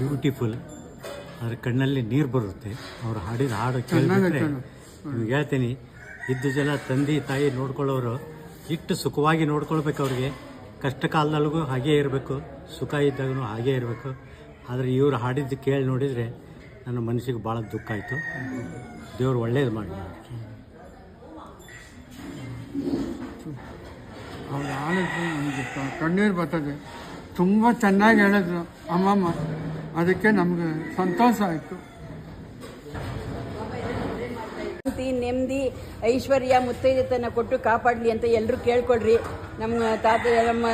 Beautiful ಅದ್ರ ಕಣ್ಣಲ್ಲಿ ನೀರು ಬರುತ್ತೆ. ಅವ್ರು ಹಾಡಿದ ಹಾಡು ಕೇಳಿದ್ರೆ ನಿಮ್ಗೆ ಹೇಳ್ತೀನಿ ಇದ್ದು ಜನ ತಂದೆ ತಾಯಿ ನೋಡ್ಕೊಳ್ಳೋರು ಇಟ್ಟು ಸುಖವಾಗಿ ನೋಡ್ಕೊಳ್ಬೇಕು ಅವ್ರಿಗೆ. ಕಷ್ಟ ಕಾಲದಲ್ಲಿಗೂ ಹಾಗೇ ಇರಬೇಕು ಸುಖ ಇದ್ದಾಗೂ ಹಾಗೇ ಇರಬೇಕು. ಆದರೆ ಇವರು ಹಾಡಿದ್ದು ಕೇಳಿ ನೋಡಿದರೆ ನನ್ನ ಮನಸ್ಸಿಗೆ ಭಾಳ ದುಃಖ ಆಯಿತು. ದೇವ್ರು ಒಳ್ಳೇದು ಮಾಡಿ ಅವ್ರು ನಮಗೆ. ಕಣ್ಣೀರು ಬರ್ತದೆ. ತುಂಬ ಚೆನ್ನಾಗಿ ಹೇಳಿದ್ರು ಅಮ್ಮಮ್ಮ. ಅದಕ್ಕೆ ನಮಗೆ ಸಂತೋಷ ಆಯಿತು. ನೆಮ್ಮದಿ ಐಶ್ವರ್ಯ ಮುತ್ತೈದೆತನ ಕೊಟ್ಟು ಕಾಪಾಡಲಿ ಅಂತ ಎಲ್ಲರೂ ಕೇಳ್ಕೊಳ್ರಿ. ನಮ್ಮ ತಾತ ನಮ್ಮ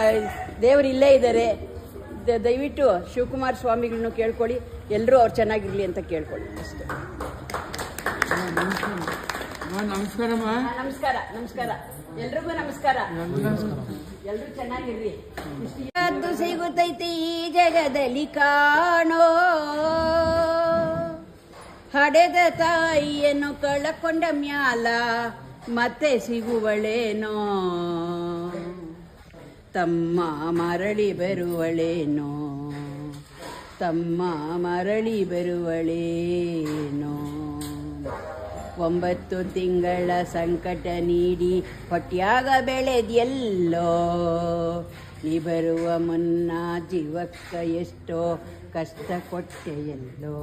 ದೇವರು ಇಲ್ಲೇ ಇದ್ದಾರೆ ದಯವಿಟ್ಟು ಶಿವಕುಮಾರ್ ಸ್ವಾಮಿಗಳನ್ನು ಕೇಳ್ಕೊಳ್ಳಿ. ಎಲ್ಲರೂ ಅವ್ರು ಚೆನ್ನಾಗಿರ್ಲಿ ಅಂತ ಕೇಳ್ಕೊಳ್ಳಿ. ಅಷ್ಟೇ. ನಮಸ್ಕಾರಮ್ಮ ನಮಸ್ಕಾರ. ನಮಸ್ಕಾರ. ಎಲ್ರಿಗೂ ನಮಸ್ಕಾರ. ಅದು ಸಿಗುತ್ತೈತಿ ಈ ಜಗದಲ್ಲಿ ಕಾಣೋ. ಹಡೆದ ತಾಯಿಯನ್ನು ಕಳಕೊಂಡ ಮ್ಯಾಲ ಮತ್ತೆ ಸಿಗುವಳೇನೋ. ತಮ್ಮ ಮರಳಿ ಬರುವಳೇನೋ. ತಮ್ಮ ಮರಳಿ ಬರುವಳೇನೋ. ಒಂಬತ್ತು ತಿಂಗಳ ಸಂಕಟ ನೀಡಿ ಹೊಟ್ಯಾಗ ಬೆಳೆದೆಲ್ಲೋ ನೀ ಬರುವ ಮುನ್ನ ಜೀವಕ್ಕ ಎಷ್ಟೋ ಕಷ್ಟ ಕೊಟ್ಟೆಯಲ್ಲೋ?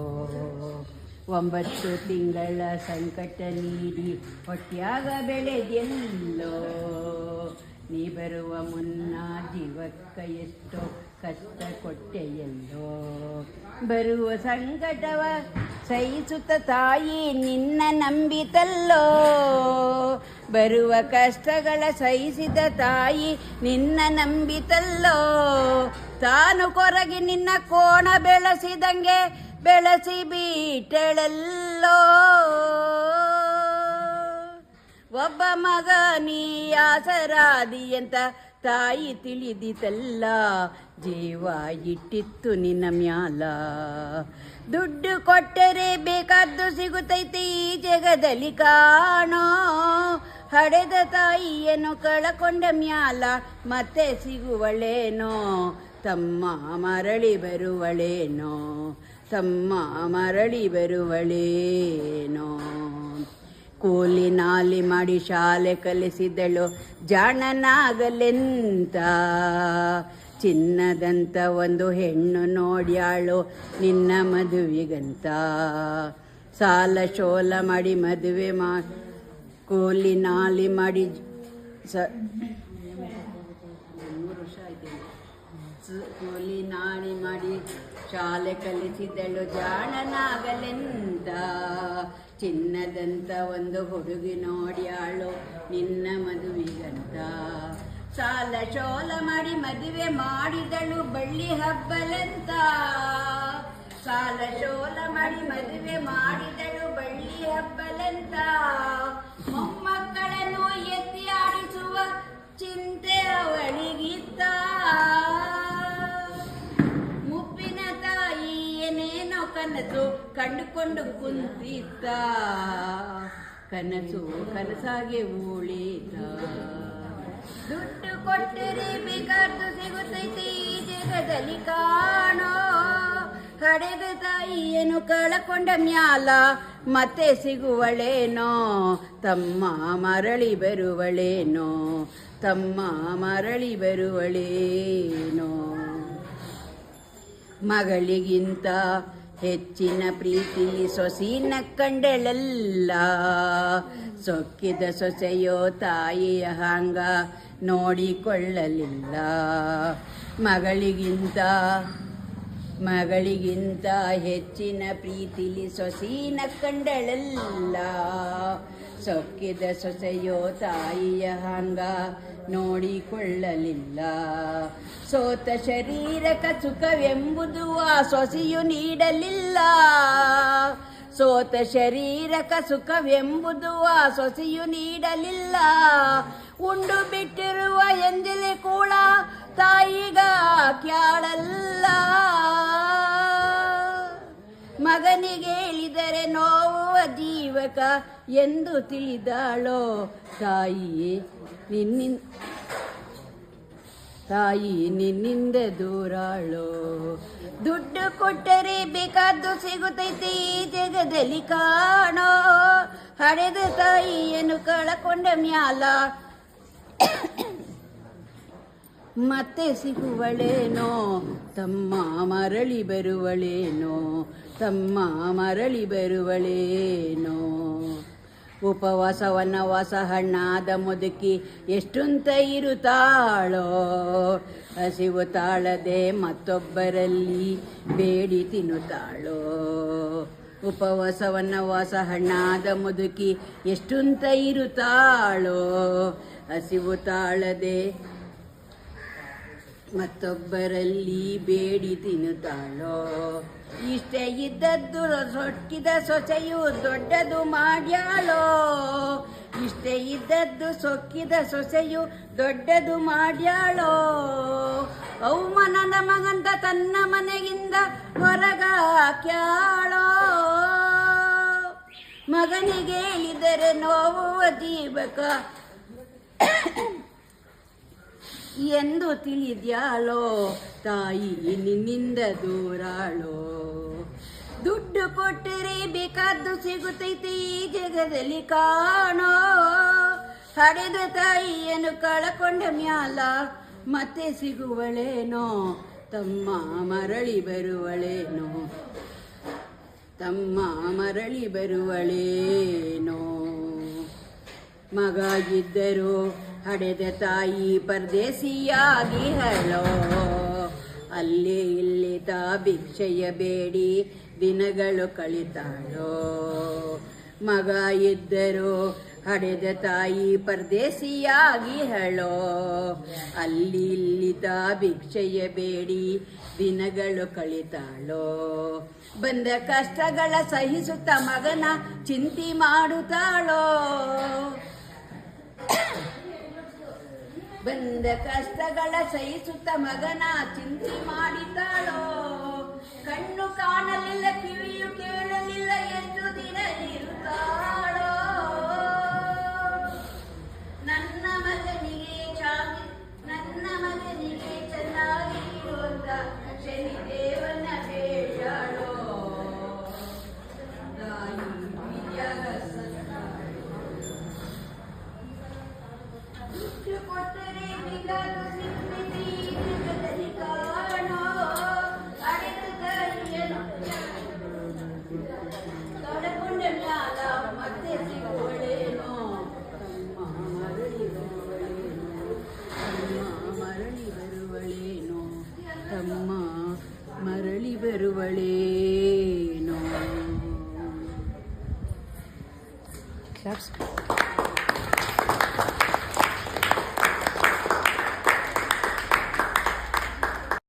ಒಂಬತ್ತು ತಿಂಗಳ ಸಂಕಟ ನೀಡಿ ಹೊಟ್ಯಾಗ ಬೆಳೆದೆಲ್ಲೋ ನೀ ಬರುವ ಮುನ್ನ ಜೀವಕ್ಕ ಎಷ್ಟೋ ಕಷ್ಟ ಕೊಟ್ಟೆಯಲ್ಲೋ? ಬರುವ ಸಂಕಟವ ಸಹಿಸುತ್ತ ತಾಯಿ, ನಿನ್ನ ನಂಬಿತಲ್ಲೋ. ಬರುವ ಕಷ್ಟಗಳ ಸಹಿಸಿದ ತಾಯಿ, ನಿನ್ನ ನಂಬಿತಲ್ಲೋ. ತಾನು ಕೊರಗಿ ನಿನ್ನ ಕೋಣ ಬೆಳೆಸಿದಂಗೆ, ಬೆಳೆಸಿ ಬೀಟೆಳಲ್ಲೋ. ಒಬ್ಬ ಮಗ ನೀ, ಆಸರಾದಿ ಅಂತ ತಾಯಿ ತಿಳಿದಿತಲ್ಲ ಜೀವ ಇಟ್ಟಿತ್ತು ನಿನ್ನ ಮ್ಯಾಲ. ದುಡ್ಡು ಕೊಟ್ಟರೆ ಬೇಕಾದ್ದು ಸಿಗುತ್ತೈತಿ ಈ ಜಗದಲ್ಲಿ ಕಾಣೋ. ಹಡೆದ ತಾಯಿಯನ್ನು ಕಳಕೊಂಡ ಮ್ಯಾಲ ಮತ್ತೆ ಸಿಗುವಳೇನೋ. ತಮ್ಮ ಮರಳಿ ಬರುವಳೇನೋ. ತಮ್ಮ ಮರಳಿ ಬರುವಳೇನೋ. ಕೂಲಿ ನಾಲಿ ಮಾಡಿ ಶಾಲೆ ಕಲಿಸಿದಳು ಜಾಣನಾಗಲೆಂತ. ಚಿನ್ನದಂತ ಒಂದು ಹೆಣ್ಣು ನೋಡ್ಯಾಳು ನಿನ್ನ ಮದುವೆಗಂತ. ಸಾಲ ಶೋಲ ಮಾಡಿ ಮದುವೆ ಮಾ, ಕೂಲಿ ನಾಲಿ ಮಾಡಿ ಸ ಕೂಲಿ ನಾಳಿ ಮಾಡಿ ಶಾಲೆ ಕಲಿಸಿದಳು ಜಾಣನಾಗಲೆಂದ ಚಿನ್ನದಂತ ಒಂದು ಹುಡುಗಿ ನೋಡ್ಯಾಳು ನಿನ್ನ ಮದುವೆಗಂತ. ಸಾಲ ಶೋಲ ಮಾಡಿ ಮದುವೆ ಮಾಡಿದಳು ಬಳ್ಳಿ ಹಬ್ಬಲೆಂತ. ಸಾಲ ಶೋಲ ಮಾಡಿ ಮದುವೆ ಮಾಡಿದಳು ಬಳ್ಳಿ ಹಬ್ಬಲೆಂತ. ಕಂಡುಕೊಂಡು ಕುಂತಿದ್ದ. ಕನಸು ಕನಸಾಗೆ ಉಳಿದ. ದುಡ್ಡು ಕೊಟ್ಟರೆ, ಬೇಕಾದ್ದು ಸಿಗುತ್ತೈತಿ, ಈ ಜಗದಲ್ಲಿ ಕಾಣೋ. ಕಡೆದ ತಾಯಿಯನ್ನು ಕಳಕೊಂಡ ಮ್ಯಾಲ, ಮತ್ತೆ ಸಿಗುವಳೇನೋ. ತಮ್ಮ ಮರಳಿ ಬರುವಳೇನೋ. ತಮ್ಮ ಮರಳಿ ಬರುವಳೇನೋ. ಮಗಳಿಗಿಂತ ಹೆಚ್ಚಿನ ಪ್ರೀತಿ ಸೊಸಿನ ಕಂಡಳಲ್ಲ. ಸೊಕ್ಕಿದ ಸೊಸೆಯೋ ತಾಯಿಯ ಹಾಂಗ ನೋಡಿಕೊಳ್ಳಲಿಲ್ಲ. ಮಗಳಿಗಿಂತ ಮಗಳಿಗಿಂತ ಹೆಚ್ಚಿನ ಪ್ರೀತಿಲಿ ಸೊಸೀನ ಕಂಡಳಲ್ಲ. ಸೊಕ್ಕಿದ ಸೊಸೆಯೋ ತಾಯಿಯ ಹಂಗ ನೋಡಿಕೊಳ್ಳಲಿಲ್ಲ. ಸೋತ ಶರೀರಕ ಸುಖವೆಂಬುದು ಆ ಸೊಸೆಯು ನೀಡಲಿಲ್ಲ. ಸೋತ ಶರೀರಕ ಸುಖವೆಂಬುದು ಆ ಸೊಸೆಯು ನೀಡಲಿಲ್ಲ. ಉಂಡು ಬಿಟ್ಟಿರುವ ಎಂಜಲಿ ಕೂಡ ತಾಯಿಗ ಕ್ಯಾಳಲ್ಲ. ಮಗನಿಗೆ ಇಳಿದರೆ ನೋವು ಜೀವಕ ಎಂದು ತಿಳಿದಾಳೋ? ತಾಯಿ ನಿನ್ನಿಂದ ತಾಯಿ ನಿನ್ನಿಂದ ದೂರಾಳೋ? ದುಡ್ಡು ಕೊಟ್ಟರೆ ಬೇಕಾದ್ದು ಸಿಗುತ್ತೈತಿ ಈ ಜಗದಲ್ಲಿ ಕಾಣೋ? ಹಡೆದ ತಾಯಿಯನ್ನು ಕಳಕೊಂಡ ಮ್ಯಾಲ ಮತ್ತೆ ಸಿಗುವಳೇನೋ? ತಮ್ಮ ಮರಳಿ ಬರುವಳೇನೋ? ತಮ್ಮ ಮರಳಿ ಬರುವಳೇನೋ? ಉಪವಾಸವನ್ನ ವಾಸ ಹಣ್ಣಾದ ಮುದುಕಿ ಎಷ್ಟುಂತ ಇರುತ್ತಾಳೋ? ಹಸಿವು ತಾಳದೆ ಮತ್ತೊಬ್ಬರಲ್ಲಿ ಬೇಡಿ ತಿನ್ನುತ್ತಾಳೋ? ಉಪವಾಸವನ್ನ ವಾಸ ಹಣ್ಣಾದ ಮುದುಕಿ ಎಷ್ಟುಂತ ಇರುತ್ತಾಳೋ? ಹಸಿವು ತಾಳದೆ ಮತ್ತೊಬ್ಬರಲ್ಲಿ ಬೇಡಿ ತಿನ್ನುತ್ತಾಳೋ? ಇಷ್ಟೇ ಇದ್ದದ್ದು ಸೊಕ್ಕಿದ ಸೊಸೆಯು ದೊಡ್ಡದು ಮಾಡ್ಯಾಳೋ? ಇಷ್ಟೇ ಇದ್ದದ್ದು ಸೊಕ್ಕಿದ ಸೊಸೆಯು ದೊಡ್ಡದು ಮಾಡ್ಯಾಳೋ? ಅವಮಾನದ ಮಗಂತ ತನ್ನ ಮನೆಯಿಂದ ಹೊರಗಾಕ್ಯಾಳೋ? ಮಗನಿಗೆ ಹೇಳಿದರೆ ನೋವು, ಜೀವಕ ಎಂದು ತಿಳಿದ್ಯಾಳೋ ತಾಯಿ, ನಿನ್ನಿಂದ ದೂರಾಳೋ. ದುಡ್ಡು ಕೊಟ್ಟರೆ ಬೇಕಾದ್ದು ಸಿಗುತ್ತೈತಿ ಈ ಜಗದಲ್ಲಿ ಕಾಣೋ. ಹಡೆದ ತಾಯಿಯನ್ನು ಕಳಕೊಂಡ ಮ್ಯಾಲ ಮತ್ತೆ ಸಿಗುವಳೇನೋ, ತಮ್ಮ ಮರಳಿ ಬರುವಳೇನೋ. ತಮ್ಮ ಮರಳಿ ಬರುವಳೇನೋ. ಮಗ ಇದ್ದರು ಹಡೆದ ತಾಯಿ ಪರದೇಸಿಯಾಗಿ ಹಳೋ. ಅಲ್ಲಿ ಇಲ್ಲಿ ತಾ ಭಿಕ್ಷೆಯ ಬೇಡಿ ದಿನಗಳು ಕಳಿತಾಳೋ. ಮಗ ಇದ್ದರು ಹಡೆದ ತಾಯಿ ಪರದೇಸಿಯಾಗಿ ಹಳೋ. ಅಲ್ಲಿ ಇಲ್ಲಿ ತಾ ಭಿಕ್ಷೆಯ ಬೇಡಿ ದಿನಗಳು ಕಳಿತಾಳೋ. ಬಂದ ಕಷ್ಟಗಳ ಸಹಿಸುತ್ತ ಮಗನ ಚಿಂತೆ ಮಾಡುತ್ತಾಳೋ. ಬಂದ ಕಷ್ಟಗಳ ಸಹಿಸುತ್ತ ಮಗನ ಚಿಂತೆ ಮಾಡಿದ್ದಾಳೋ? ಕಣ್ಣು ಕಾಣಲಿಲ್ಲ ಕಿವಿಯು ಕೇಳಲಿಲ್ಲ. ತಮ್ಮ ಮರಳಿ ಬರುವಳೇನೋ